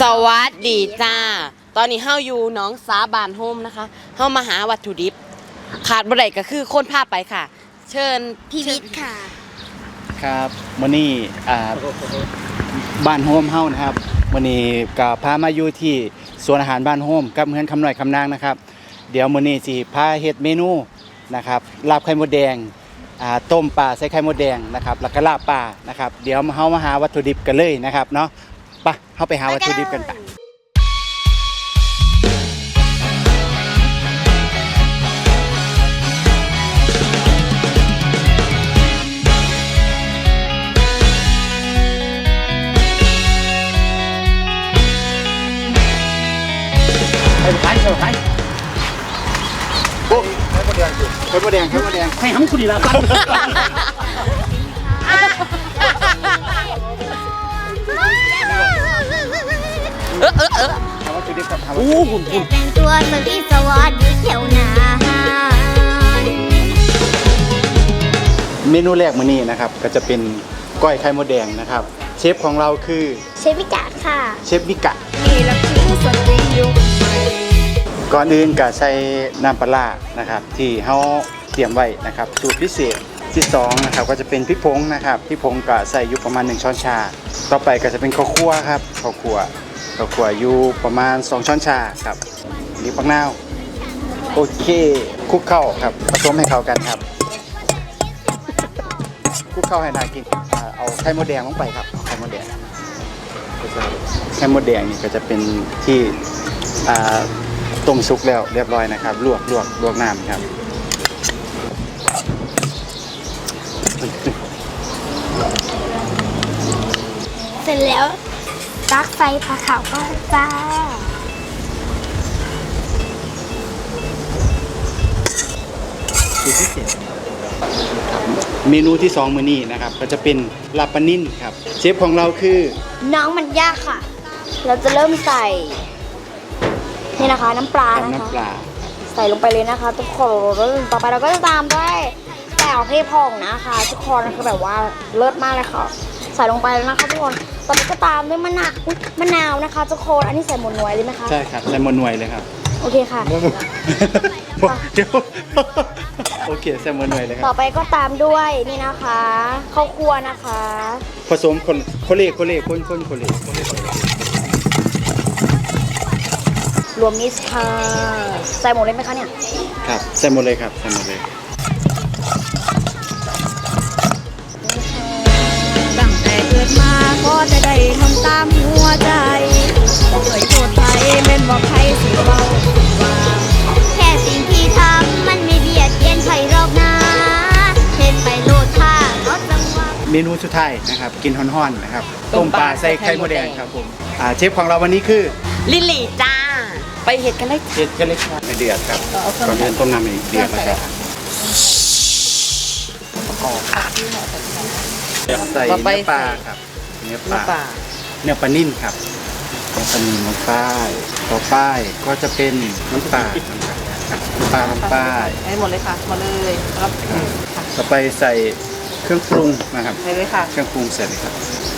สวัสดีจ้า ตอนนี้เฮาอยู่หน้องสาบานโฮมนะคะ เฮามาหาวัตถุดิบ ขาดบ่ได้ก็คือคนพาไปค่ะ เชิญพีวิทย์ค่ะ ครับมื้อนี้อ่าบ้านโฮมเฮานะครับมื้อนี้ก็พามาอยู่ที่สวนอาหารบ้านโฮมกับเฮือนคำหน่อยคำนางนะครับ เดี๋ยวมื้อนี้สิพาเฮ็ดเมนูนะครับลาบไข่มดแดงอ่าต้มปลาใส่ไข่มดแดงนะครับแล้วก็ลาบปลานะครับ เดี๋ยวเฮามาหาวัตถุดิบกันเลยนะครับเนาะ ไปเฮาไปหาวัตถุดิบกันไปไปไปไปไปโอ้ไข่มดแดงไข่มดแดงไข่มดแดงไข่ห้ำคุณดีละครั เออเออเออหาวัตถุดิบครับหาวัตโอ้ถุดิบหุ่นหุ่นแต่งตัวเหมือนพี่สวัสดีเขียวหนาเมนูแรกมื้อนี้นะครับ ก็จะเป็นก้อยไข่มดแดงนะครับ เชฟของเราคือเชฟพิกาดค่ะ เชฟบิกะนี่ละคือสตรียุคใหม่ก่อนอื่นก็ใส่น้ำปลาร้านะครับ ที่เฮาเตรียมไว้นะครับสูตรพิเศษที่สองนะครับก็จะเป็นพริกผงนะครับพริกผงก็ใส่อยู่ประมาณ 1 ช้อนชา ต่อไปก็จะเป็นข้าวคั่วครับข้าวคั่ว ข้าวคั่วอยู่ประมาณ 2 ช้อนชาครับนี่ปักนาวโอเคคลุกเข้าครับผสมให้เข้ากันครับคลุกเข้าให้น่ากินเอาไข่มดแดงลงไปครับเอาไข่มดแดงไข่มดแดงนี่ก็จะเป็นที่ต้มซุกแล้วเรียบร้อยนะครับ ลวกลวกลวกน้ำครับเสร็จแล้ว ตักไฟผ่าขาวก็จ้าเมนูที่สองมื้อนี้นะครับ ก็จะเป็นลาบปลานิ่นครับ เชฟของเราคือน้องมันยากค่ะ เราจะเริ่มใส่นี่นะคะ น้ำปลากับนะคะ น้ำปลาใส่ลงไปเลยนะคะ ทุกคนต่อไปเราก็จะตามด้วยแก้วเทพองนะคะ ทุกคนคือแบบว่าเลิศมากเลยค่ะ ใส่ลงไปแล้วนะคะทุกคน ตอนนี้ก็ตามด้วยมะนาวอุ๊ยมะนาวนะคะทุกคนอันนี้ใส่หมดหน่วยเลยไหมคะใช่ครับใส่หมดหน่วยเลยครับโอเคค่ะ เดี๋ยวโอเคใส่หมดหน่วยเลยคต่รัอบไปก็ตามด้วยนี่นะคะข้าวคั่วนะคะผสมคนโคเล่โคเล่คนคนโคเล่รวมมิสค่ะใส่หมดเลยไหมคะเนี่ย ครับใส่หมดเลยครับใส่หมดเลย ตามหัวใจบ่เคยโทษใครแม่นบอกใครสิเบาว่าแค่สิ่งที่ทำมันไม่เบียดเบียนใครหรอกนะเห็นไปโลดค่ะรถจังหวะเมนูสุดท้ายนะครับ กินฮ้อนๆนะครับต้มปลาใส่ไข่มดแดงครับผมอ่าเชฟของเราวันนี้คือลิลลี่จ้า ไปเห็ดกันเลยเห็ดกระเล็กในเดือดครับก่อนเริ่มต้มน้ำในเดือดนะครับใส่ต่อไปเนื้อปลาใส่ครับเนื้อปน้ำปลาลา เนื้อปลานิ่มครับเนื้อปลานิ่มลงไปต่อไปก็จะเป็นน้ำปลาครับน้ำปลาลงไปให้หมดเลยค่ะหมดเลยครับต่อไปใส่เครื่องปรุงนะครับใส่เลยค่ะเครื่องปรุงเสร็จเลยครับ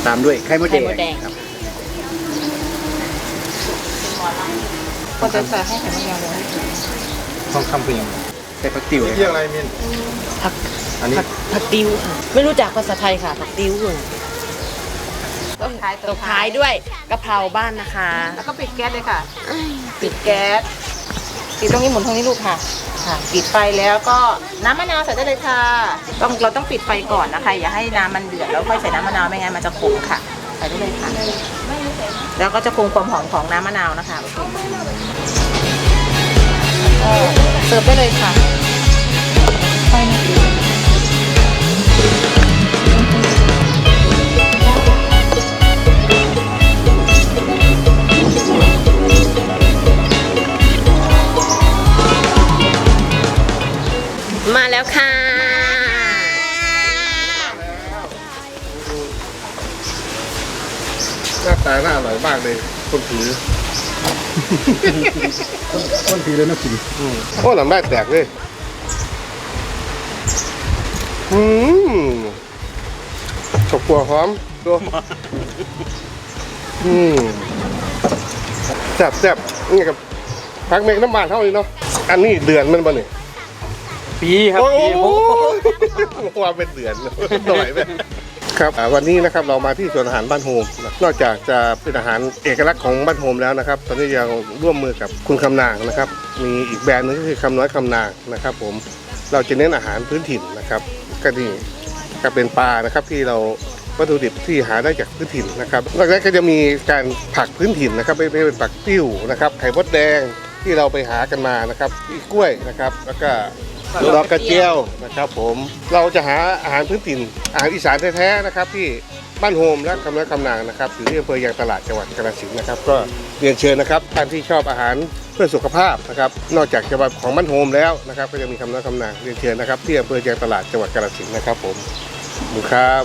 ตามด้วยไข่มดแดไข่มดแดงงครับก็จะใส่ให้ไข่มดแดงเลยทองคำเปลี่ยนใส่ผักติ๋วเลยเรียกอะไรมินผักอันนี้ผักผักติ้วค่ะไม่รู้จักภาษาไทยค่ะผักติ้วค่ะ ตบท้ายตบท้ายด้วยกะเพราบ้านนะคะ แล้วก็ปิดแก๊สเลยค่ะ ปิดแก๊สปิดตรงนี้หมุนตรงนี้ลูกค่ะค่ะ ปิดไฟแล้วก็น้ำมะนาวใส่ได้เลยค่ะต้องเราต้องปิดไฟก่อนนะคะ อย่าให้น้ำมันเดือดแล้วค่อยใส่น้ำมะนาวไม่งั้นมันจะขมค่ะใส่ได้เลยค่ะแล้วก็จะคงความหอมของน้ำมะนาวนะคะโอเคก็เสิร์ฟได้เลยค่ะไฟนิดเดี มาแล้วค่ะ หน้าตาน่าอร่อยมากเลยคนผีคนผีเลยน่ากินโอ้หลังได้แตกเลย อืมฉกกัวหอมดูอืมแซ่บแซ่บนี่กับพักเมกน้ำบานเท่านี้เนาะ อันนี้เดือนมันบ่เนี่ย ปีครับโอ้ปีโหว่าเป็นเดือนหน่อยไหมครับอ่าวันนี้นะครับเรามาที่สวนอาหารบ้านโฮมนะนอกจากจะเป็นอาหารเอกลักษณ์ของบ้านโฮมแล้วนะครับ ตอนนี้ยังร่วมมือกับคุณคำนางนะครับ มีอีกแบรนด์หนึงก็คือคำน้อยคำนางนะครับ ผมเราจะเน้นอาหารพื้นถิ่นนะครับก็นี่ก็เป็นปลานะครับที่เราวัตถุดิบที่หาได้จากพื้นถิ่นนะครับนอกจากนั้นก็จะมีการผักพื้นถิ่นนะครับไม่ไม่เป็นผักติ้วนะครับไข่มดแดงที่เราไปหากันมานะครับอีกกล้วยนะครับ แล้วก็ ดอกกระเจียวนะครับผมเราจะหาอาหารพื้นถิ่นอาหารอีสานแท้ๆนะครับที่บ้านโฮมและคำนักคำนางนะครับอยู่ที่อำเภอยางตลาดจังหวัดกาฬสินธุ์นะครับ ก็เรียนเชิญนะครับท่านที่ชอบอาหารเพื่อสุขภาพนะครับนอกจากจะของบ้านโฮมแล้วนะครับก็จะมีคำนักคำนางเรียนเชิญนะครับที่อำเภอยางตลาดจังหวัดกาฬสินธุ์นะครับผมขอบคุณครับ